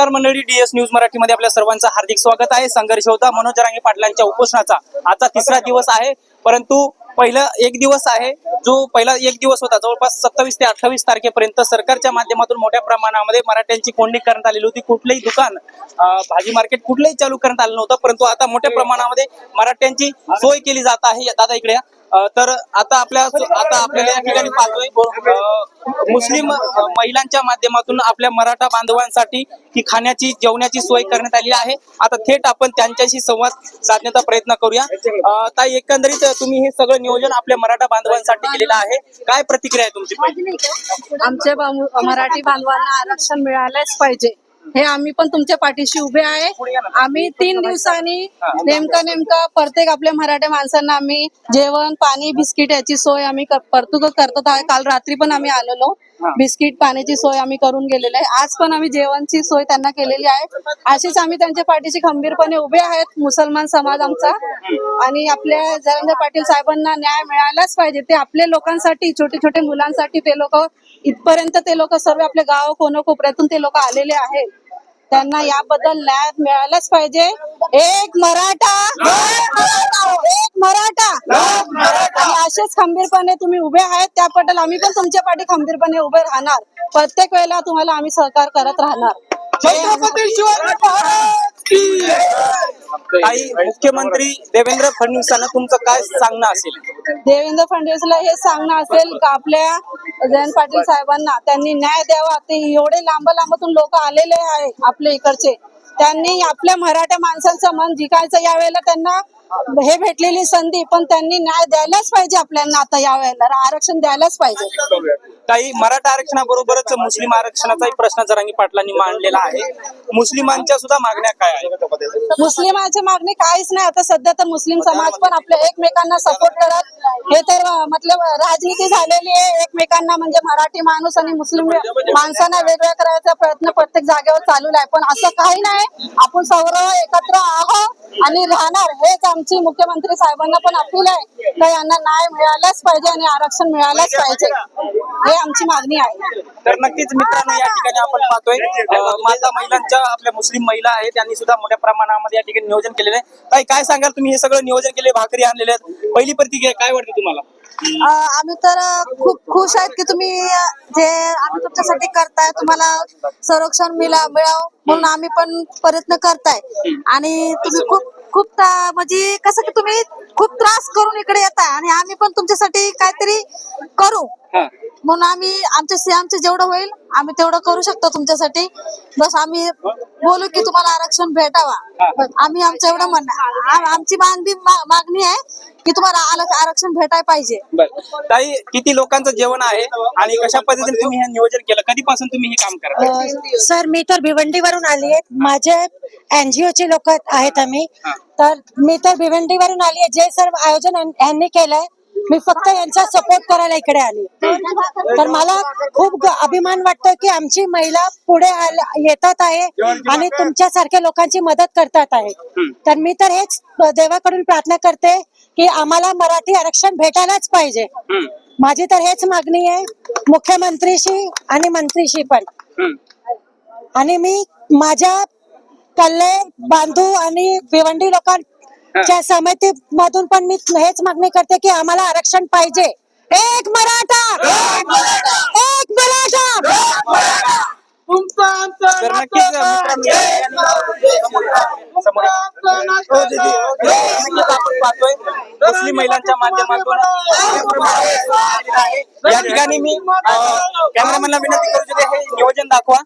नमस्कार मंडळी DS news मराठीमध्ये आपल्या सर्वांचं हार्दिक स्वागत आहे. संघर्ष होता. मनोज रांगे पाटलांच्या उपोषणाचा आता तिसरा दिवस आहे. परंतु पहिला एक दिवस आहे जो पहिला एक दिवस होता. जवळपास सत्तावीस ते अठ्ठावीस तारखेपर्यंत सरकारच्या माध्यमातून मोठ्या प्रमाणामध्ये मराठ्यांची कोंडी करण्यात आलेली होती. कुठलंही दुकान भाजी मार्केट कुठलंही चालू करण्यात आलं नव्हतं परंतु आता मोठ्या प्रमाणामध्ये मराठ्यांची सोय केली जात आहे. दादा इकडे तर आता आपल्या आता आपल्याला या ठिकाणी पाहतोय मुस्लिम महिलांच्या माध्यमातून आपल्या मराठा बांधवांसाठी ही खाण्याची जेवणाची सोय करण्यात आली आहे. आता थेट आपण त्यांच्याशी संवाद साधण्याचा प्रयत्न करूया. ताई एकंदरीत तुम्ही हे सगळं नियोजन आपल्या मराठा बांधवांसाठी केलेलं आहे. काय प्रतिक्रिया आहे तुमची? आमच्या मराठी बांधवांना आरक्षण मिळालंच पाहिजे. हे आम्ही पण तुमच्या पाठीशी उभे आहे. आम्ही तीन दिवसांनी नेमका नेमका प्रत्येक आपल्या मराठा माणसांना आम्ही जेवण पाणी बिस्किट याची सोय आम्ही परतूक करतात आहे. काल रात्री पण आम्ही आलेलो. बिस्किट पाण्याची सोय आम्ही करून गेलेलो आहे. आज पण आम्ही जेवणची सोय त्यांना केलेली आहे. अशीच आम्ही त्यांच्या पाठीशी खंबीरपणे उभे आहेत. मुसलमान समाज आमचा. आणि आपल्या जरंगे पाटील साहेबांना न्याय मिळालाच पाहिजे. ते आपल्या लोकांसाठी छोटे छोटे मुलांसाठी ते लोक इथपर्यंत ते लोक सर्व आपले गाव कोनकोपऱ्यातून ते लोक आलेले आहेत. त्यांना याबद्दल न्याय मिळालाच पाहिजे. एक मराठा एक मराठा. असेच खंबीरपणे तुम्ही उभे आहेत त्याबद्दल आम्ही पण तुमच्या पाठी खंबीरपणे उभे राहणार. प्रत्येक वेळेला तुम्हाला आम्ही सहकार करत राहणार. ताई मुख्यमंत्री देवेंद्र फडणवीसांना तुमचं काय सांगणं असेल? देवेंद्र फडणवीसला हे सांगणं असेल का आपल्या जयंत पाटील साहेबांना त्यांनी न्याय द्यावा. ते एवढे लांब लांबातून लोक आलेले आहे आपल्या इकडचे. त्यांनी आपल्या मराठा माणसांचं मन जिंकायचं यावेळेला त्यांना हे भेटलेली संधी पण त्यांनी न्याय द्यायलाच पाहिजे आपल्याला आता यावेळेला आरक्षण द्यायलाच पाहिजे. काही मराठा आरक्षणाबरोबरच मुस्लिम आरक्षणाचाही प्रश्न जरांगी पाटलांनी मांडलेला आहे. मुस्लिमांच्या सुद्धा मागण्या काय आहेत? मुस्लिमांची मागणी काहीच नाही. आता सध्या तर मुस्लिम समाज पण आपल्या एकमेकांना सपोर्ट करत. हे तर मतलब राजनीती झालेली आहे. एकमेकांना म्हणजे मराठी माणूस आणि मुस्लिम माणसांना वेगळं करायचा प्रयत्न प्रत्येक जागेवर चालू आहे. पण असं काही नाही. आपण सर्व एकत्र आहोत. आणि राहणार हेच आमची मुख्यमंत्री साहेबांना पण अपील आहे. का यांना न्याय मिळालाच पाहिजे आणि आरक्षण मिळालंच पाहिजे. हे आमची मागणी आहे. तर नक्कीच मित्रांनो या ठिकाणी आपण पाहतोय माता महिलांच्या आपल्या मुस्लिम महिला आहेत त्यांनी सुद्धा मोठ्या प्रमाणामध्ये या ठिकाणी नियोजन केलेलं आहे. काय सांगाल तुम्ही? हे सगळं नियोजन केले भाकरी आणलेले आहेत. पहिली प्रतिक्रिया काय वाटते तुम्हाला? आम्ही तर खूप खुश आहेत की तुम्ही जे आम्ही तुमच्यासाठी करताय तुम्हाला संरक्षण मिळा मिळावं म्हणून आम्ही पण प्रयत्न करताय. आणि तुम्ही खूप खूप म्हणजे कसं की तुम्ही खूप त्रास करून इकडे येताय आणि आम्ही पण तुमच्यासाठी काहीतरी करू. म्हणून आम्ही आमच्या आमचं जेवढं होईल आम्ही तेवढं करू शकतो तुमच्यासाठी. बस आम्ही बोलू की तुम्हाला आरक्षण भेटावा. बस आम्ही आमचं एवढं म्हणणं आम- आमची मागणी मागणी आहे की तुम्हाला आर- आरक्षण भेटायला पाहिजे. ताई किती लोकांचं जेवण आहे आणि कशा पद्धतीने तुम्ही हे नियोजन केलं? कधीपासून तुम्ही हे काम करता? सर मी तर भिवंडीवरून आली आहे. माझे एनजीओ चे लोक आहेत आम्ही. हा. तर मी तर भिवंडीवरून आली आहे. जे सर्व आयोजन यांनी केलंय मी फक्त यांचा सपोर्ट करायला इकडे आली. तर मला खूप अभिमान वाटतो की आमची महिला पुढे येतात आहे आणि तुमच्यासारख्या लोकांची मदत करतात आहे. तर मी तर हेच देवाकडून प्रार्थना करते की आम्हाला मराठी आरक्षण भेटायलाच पाहिजे. माझी तर हेच मागणी आहे. मुख्यमंत्रीशी आणि मंत्रीशी पण. आणि मी माझ्या कल्ले बांधू आणि भिवंडी लोकांना समिती मधून पण मी हेच मागणी करते की आम्हाला आरक्षण पाहिजे. एक मराठा! एक मराठा! तर नक्कीच मित्रांनो, समोर या. हो, आपण पाहतोय. मुस्लिम महिलांच्या माध्यमातून या ठिकाणी मी कॅमेरामॅनला विनंती करू इच्छिते हे नियोजन दाखवा.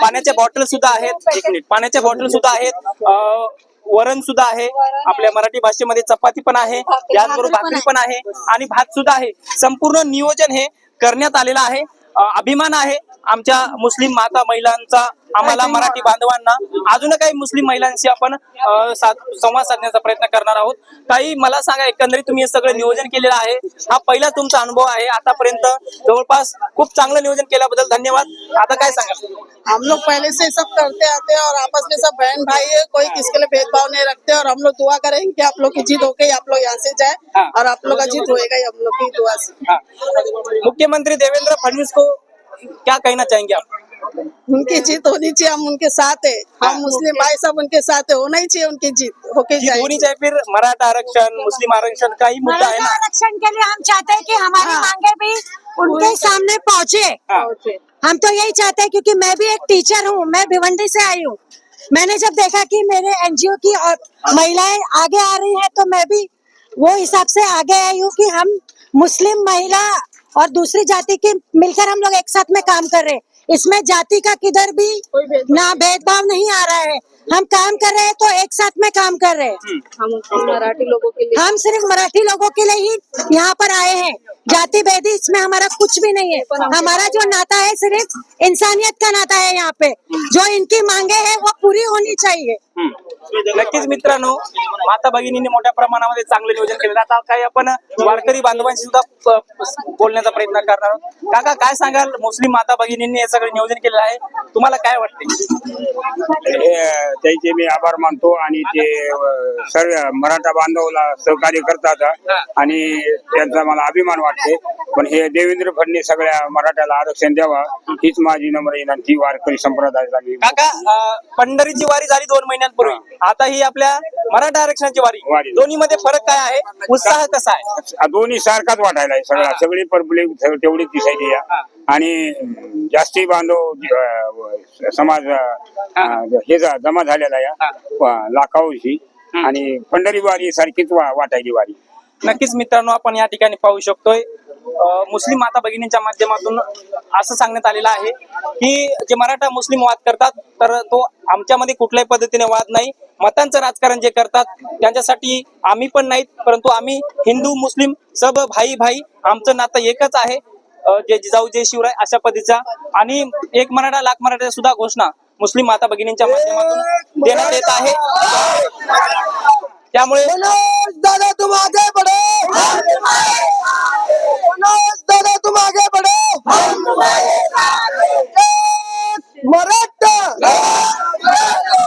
पाण्याच्या बॉटल सुद्धा आहेत. एक मिनिट. पाण्याच्या बॉटल सुद्धा आहेत. वरण सुद्धा आहे. आपल्या मराठी भाषेमध्ये चपाती पण आहे त्याचबरोबर भाकरी पण आहे. आणि भात सुद्धा आहे. संपूर्ण नियोजन हे करण्यात आलेलं आहे. अभिमान आहे. आमच्या मुस्लिम माता महिलांचा आम्हाला मराठी बांधवांना अजून काही मुस्लिम महिलांशी आपण संवाद साधण्याचा प्रयत्न करणार आहोत. काही मला सांगा एकंदरीत तुम्ही हे सगळं नियोजन केलेलं आहे. हा पहिला तुमचा अनुभव आहे. आतापर्यंत जवळपास खूप चांगलं नियोजन केल्याबद्दल धन्यवाद. आता काय सांगाल? हम लोग पहले से सब करते आते हैं और आपस में सब बहन भाई है कोई किसके लिए भेदभाव नहीं रखते और हम लोग दुआ करेंगे कि आप लोग की जीत हो गई आप लोग यहाँ से जाए हाँ। और आप लोग का जीत होएगा ही हम लोग की दुआ से। हाँ। मुख्यमंत्री देवेंद्र फडणवीस को क्या कहना चाहेंगे आप? उनकी जीत होनी चाहिए हम उनके साथ है। हम मुस्लिम भाई सब उनके साथ है होना ही चाहिए उनकी जीत होके जीत होनी चाहिए फिर मराठा आरक्षण मुस्लिम आरक्षण का ही मुद्दा है आरक्षण के लिए हम चाहते हैं कि हमारी हाँ। मांगे भी उनके सामने पहुँचे। हाँ। हम तो यही चाहते हैं क्योंकि मैं भी एक टीचर हूँ मैं भिवंडी से आई हूँ। मैंने जब देखा कि मेरे एनजीओ की और महिलाएँ आगे आ रही हैं तो मैं भी वो हिसाब से आगे आई हूँ कि हम मुस्लिम महिला और दूसरी जाति की मिलकर हम लोग एक साथ में काम कर रहे हैं। इसमें जाति का किधर भी ना भेदभाव नहीं आ रहा है। हम काम कर रहे हैं तो एक साथ में काम कर रहे हैं। हम मराठी लोगों के लिए। हम सिर्फ मराठी लोगों के लिए ही यहाँ पर आए हैं। जाति भेदी इसमें हमारा कुछ भी नहीं है। हमारा जो नाता है सिर्फ इंसानियत का नाता है यहाँ पे। जो इनकी मांगे हैं वो पूरी होनी चाहिए. नक्कीच मित्रांनो माता भगिनींनी मोठ्या प्रमाणामध्ये चांगलं नियोजन केलेलं. आता काही आपण वारकरी बांधवांशी सुद्धा बोलण्याचा प्रयत्न करणार आहोत. काका काय सांगाल? मुस्लिम माता भगिनींनी हे सगळं नियोजन केलेलं आहे. तुम्हाला काय वाटते त्याचे मी आभार मानतो आणि ते सर्व मराठा बांधवला सहकार्य करतात आणि त्यांचा मला अभिमान वाटते. पण हे देवेंद्र फडणवीस सगळ्या मराठ्याला आरक्षण द्यावा हीच माझी नम्र विनंती वारकरी मी काका अं, पंढरीची वारी झाली दोन महिन्यांपूर्वी. आता ही आपल्या मराठा आरक्षणाची वारी. वारी. दोन्ही मध्ये फरक काय आहे? उत्साह कसा आहे? दोन्ही सारखाच वाटायला आहे सगळा. सगळी पब्लिक तेवढीच दिसायची या. आणि जास्ती बांधव समाज हे. जमा झालेला या लाखांशी आणि पंढरी वारी सारखीच वा- वाटायची वारी. नक्कीच मित्रांनो आपण या ठिकाणी पाहू शकतोय. मुस्लिम माता भगिनींच्या माध्यमातून असं सांगण्यात आलेलं आहे की जे मराठा मुस्लिम वाद करतात तर तो आमच्यामध्ये कुठल्याही पद्धतीने वाद नाही. मतांचं राजकारण जे करतात त्यांच्यासाठी आम्ही पण नाहीत परंतु आम्ही हिंदू मुस्लिम सब भाई भाई आमचं नातं एकच आहे. जे जिजाऊ जय शिवराय अशा पद्धतीचा आणि एक मराठा लाख मराठा सुद्धा घोषणा मुस्लिम माता भगिनींच्या माध्यमातून देण्यात येत आहे. त्यामुळे